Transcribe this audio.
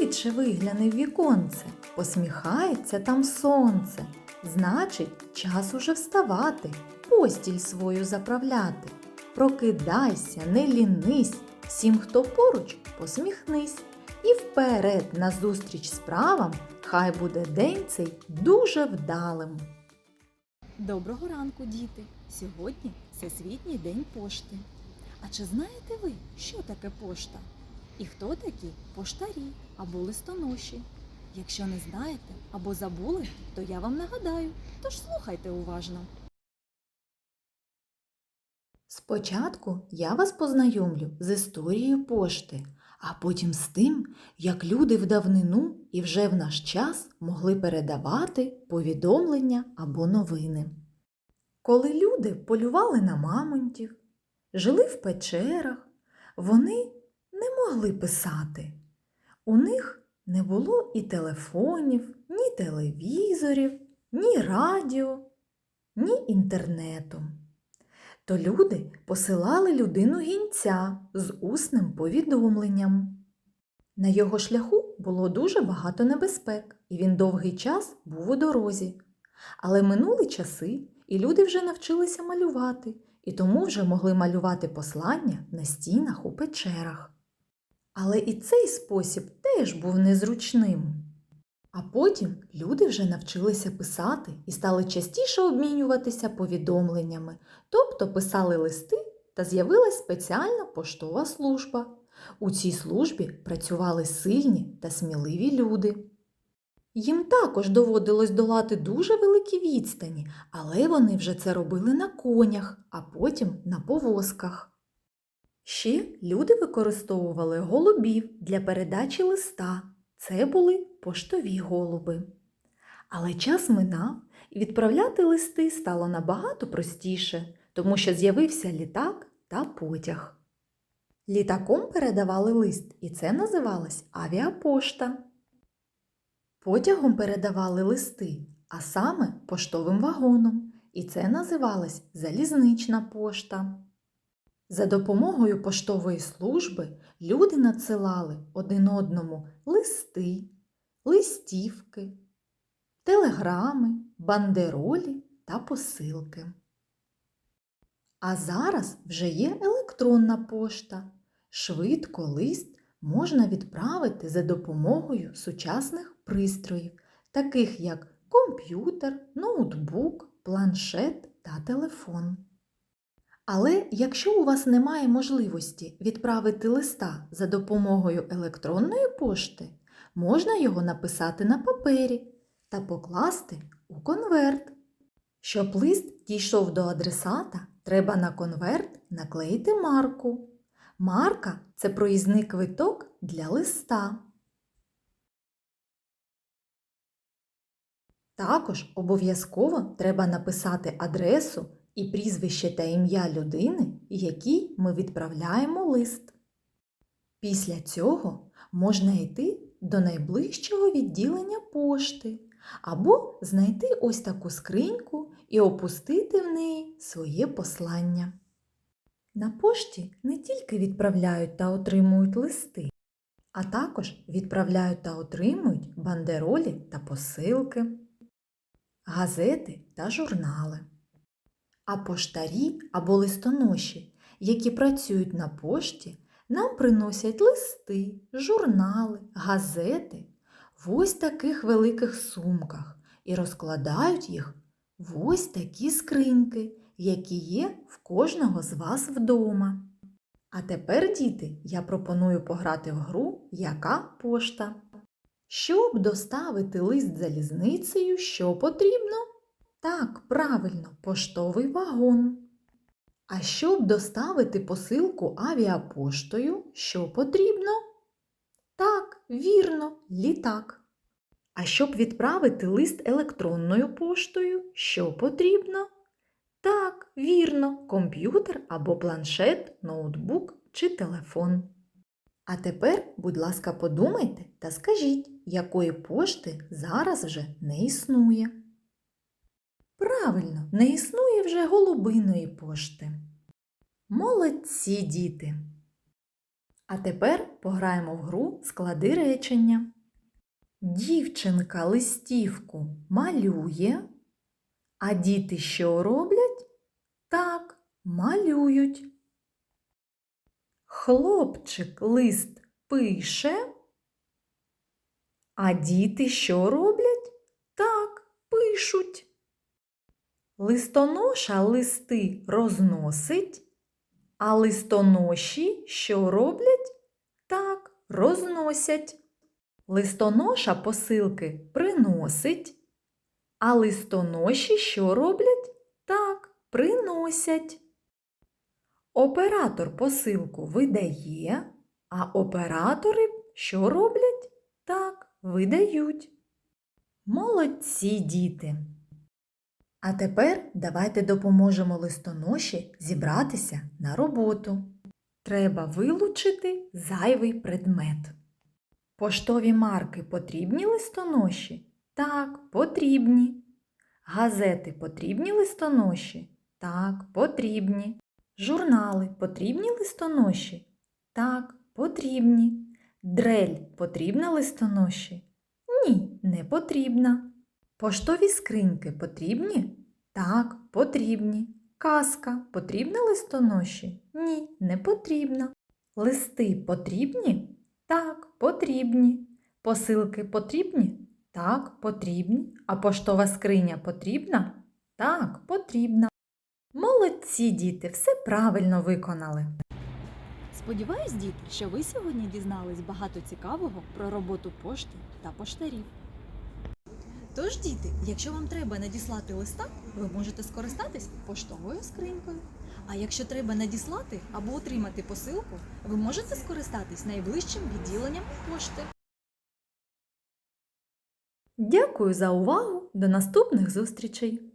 швидше вигляне в віконце, посміхається там сонце. Значить, час уже вставати, постіль свою заправляти. Прокидайся, не лінись, всім, хто поруч, посміхнись. І вперед назустріч справам, хай буде день цей дуже вдалим. Доброго ранку, діти! Сьогодні Всесвітній день пошти. А чи знаєте ви, що таке пошта? І хто такі поштарі або листоноші? Якщо не знаєте або забули, то я вам нагадаю, тож слухайте уважно. Спочатку я вас познайомлю з історією пошти, а потім з тим, як люди в давнину і вже в наш час могли передавати повідомлення або новини. Коли люди полювали на мамонтів, жили в печерах, вони не могли писати. У них не було і телефонів, ні телевізорів, ні радіо, ні інтернету то люди посилали людину гінця з усним повідомленням. На його шляху було дуже багато небезпек, і він довгий час був у дорозі. Але минули часи, і люди вже навчилися малювати, і тому вже могли малювати послання на стінах у печерах. Але і цей спосіб теж був незручним. А потім люди вже навчилися писати і стали частіше обмінюватися повідомленнями, тобто писали листи та з'явилась спеціальна поштова служба. У цій службі працювали сильні та сміливі люди. Їм також доводилось долати дуже великі відстані, але вони вже це робили на конях, а потім на повозках. Ще люди використовували голубів для передачі листа. Це були поштові голуби. Але час минав, і відправляти листи стало набагато простіше, тому що з'явився літак та потяг. Літаком передавали лист, і це називалось авіапошта. Потягом передавали листи, а саме поштовим вагоном, і це називалось залізнична пошта. За допомогою поштової служби люди надсилали один одному листи, листівки, телеграми, бандеролі та посилки. А зараз вже є електронна пошта. Швидко лист можна відправити за допомогою сучасних пристроїв, таких як комп'ютер, ноутбук, планшет та телефон. Але якщо у вас немає можливості відправити листа за допомогою електронної пошти, можна його написати на папері та покласти у конверт. Щоб лист дійшов до адресата, треба на конверт наклеїти марку. Марка це проїзний квиток для листа. Також обов'язково треба написати адресу і прізвище та ім'я людини, якій ми відправляємо лист. Після цього можна йти до найближчого відділення пошти або знайти ось таку скриньку і опустити в неї своє послання. На пошті не тільки відправляють та отримують листи, а також відправляють та отримують бандеролі та посилки, газети та журнали. А поштарі або листоноші, які працюють на пошті, нам приносять листи, журнали, газети в ось таких великих сумках і розкладають їх в ось такі скриньки, які є в кожного з вас вдома. А тепер, діти, я пропоную пограти в гру Яка пошта? Щоб доставити лист залізницею, що потрібно? Так, правильно, поштовий вагон. А щоб доставити посилку авіапоштою, що потрібно? Так, вірно, літак. А щоб відправити лист електронною поштою, що потрібно? Так, вірно, комп'ютер або планшет, ноутбук чи телефон. А тепер, будь ласка, подумайте та скажіть, якої пошти зараз вже не існує. Правильно, не існує вже голубиної пошти. Молодці діти! А тепер пограємо в гру склади речення. Дівчинка листівку малює, а діти що роблять? Так, малюють. Хлопчик лист пише, а діти що роблять? Так, пишуть. Листоноша листи розносить, а листоноші що роблять? Так, розносять. Листоноша посилки приносить, а листоноші що роблять? Так, приносять. Оператор посилку видає, а оператори що роблять? Так, видають. Молодці діти! А тепер давайте допоможемо листоноші зібратися на роботу. Треба вилучити зайвий предмет. Поштові марки потрібні листоноші? Так, потрібні. Газети потрібні листоноші? Так, потрібні. Журнали потрібні листоноші? Так, потрібні. Дрель потрібна листоноші? Ні, не потрібна. Поштові скриньки потрібні? Так, потрібні. Казка потрібна листоноші? Ні, не потрібна. Листи потрібні? Так, потрібні. Посилки потрібні? Так, потрібні. А поштова скриня потрібна? Так, потрібна. Молодці діти, все правильно виконали. Сподіваюсь, діти, що ви сьогодні дізнались багато цікавого про роботу пошти та поштарів. Тож, діти, якщо вам треба надіслати листа, ви можете скористатись поштовою скринькою. А якщо треба надіслати або отримати посилку, ви можете скористатись найближчим відділенням пошти. Дякую за увагу. До наступних зустрічей!